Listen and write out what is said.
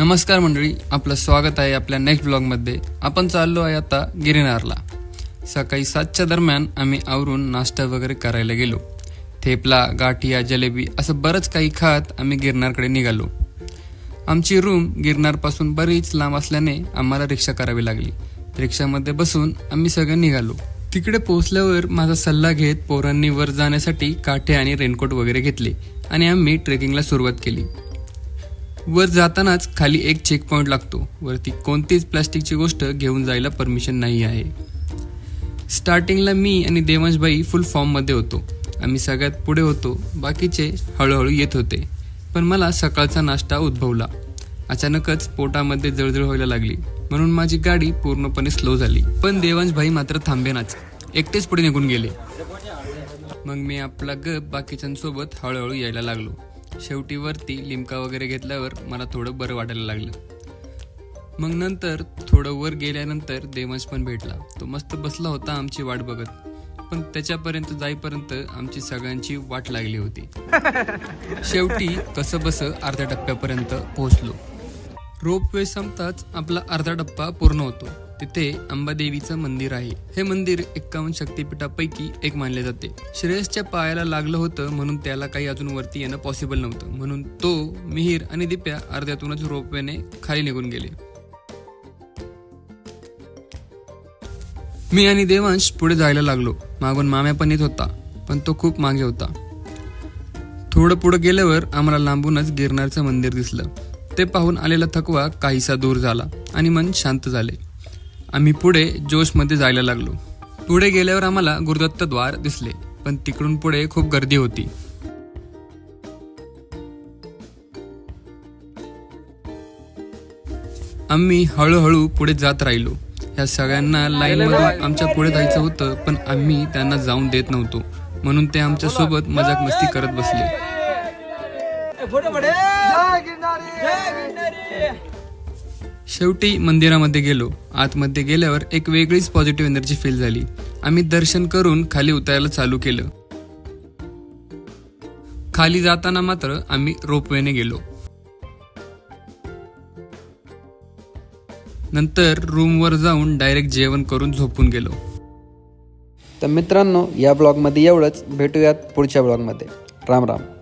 नमस्कार मंडळी आपलं स्वागत आहे आपल्या नेक्स्ट ब्लॉगमध्ये आपण चाललो आहे आता गिरनारला. सकाळी सातच्या दरम्यान आम्ही आवरून नाश्ता वगैरे करायला गेलो. थेपला गाठिया जलेबी असं बरंच काही खात आम्ही गिरनारकडे निघालो. आमची रूम गिरनारपासून बरीच लांब असल्याने आम्हाला रिक्षा करावी लागली. रिक्षामध्ये बसून आम्ही सगळे निघालो. तिकडे पोहोचल्यावर माझा सल्ला घेत पोरांनी वर जाण्यासाठी काठे आणि रेनकोट वगैरे घेतले आणि आम्ही ट्रेकिंगला सुरुवात केली. वर जातानाच खाली एक चेक पॉईंट लागतो. वरती कोणतीच प्लास्टिकची गोष्ट घेऊन जायला परमिशन नाही आहे. स्टार्टिंगला मी आणि देवांशबाई फुल फॉर्ममध्ये होतो. आम्ही सगळ्यात पुढे होतो. बाकीचे हळूहळू येत होते. पण मला सकाळचा नाश्ता उद्भवला. अचानकच पोटामध्ये जळजळ व्हायला लागली. म्हणून माझी गाडी पूर्णपणे स्लो झाली. पण देवांशभाई मात्र थांबेनाच. एकटेच पुढे निघून गेले. मग मी आपला गप बाकीच्यांसोबत हळूहळू यायला लागलो. शेवटी वरती लिमका वगैरे घेतल्यावर मला थोडं बरं वाटायला लागलं. मग नंतर थोडं वर गेल्यानंतर देवांश पण भेटला. तो मस्त बसला होता आमची वाट बघत. पण त्याच्यापर्यंत जाईपर्यंत आमची सगळ्यांची वाट लागली होती. शेवटी कसं बस अर्ध्या टप्प्यापर्यंत पोहोचलो. रोपवे संपताच आपला अर्धा टप्पा पूर्ण होतो. तिथे अंबादेवीचं मंदिर आहे. हे मंदिर एक्कावन्न शक्तीपीठापैकी एक मानले जाते. श्रेयसच्या पायाला लागलं होतं म्हणून त्याला काही अजून वरती येणं पॉसिबल नव्हतं. म्हणून तो मिहीर आणि दिप्या अर्ध्यातूनच रोपवेने खाली निघून गेले. मी आणि देवांश पुढे जायला लागलो. मागून माम्या पण येत होता पण तो खूप मागे होता. थोडं पुढे गेल्यावर आम्हाला लांबूनच गिरनारचं मंदिर दिसलं. ते पाहून आलेला थकवा काहीसा दूर झाला आणि मन शांत झाले. आम्ही पुढे जोशमध्ये जायला लागलो. पुढे गेल्यावर आम्हाला गुरुदत्त द्वार दिसले पण तिकडून पुढे खूप गर्दी होती. आम्ही हळूहळू पुढे जात राहिलो. ह्या सगळ्यांना लाईन मधून आमच्या पुढे जायचं होतं पण आम्ही त्यांना जाऊन देत नव्हतो. म्हणून ते आमच्यासोबत मजाक मस्ती करत बसले. शेवटी मंदिरामध्ये गेलो. आतमध्ये गेल्यावर एक वेगळीच पॉझिटिव्ह एनर्जी फील झाली. आम्ही दर्शन करून खाली उतरायला चालू केलं. खाली जाताना मात्र आम्ही रोपवेने गेलो. नंतर रूमवर जाऊन डायरेक्ट जेवण करून झोपून गेलो. तर मित्रांनो या ब्लॉगमध्ये एवढंच. भेटूयात पुढच्या ब्लॉगमध्ये राम राम.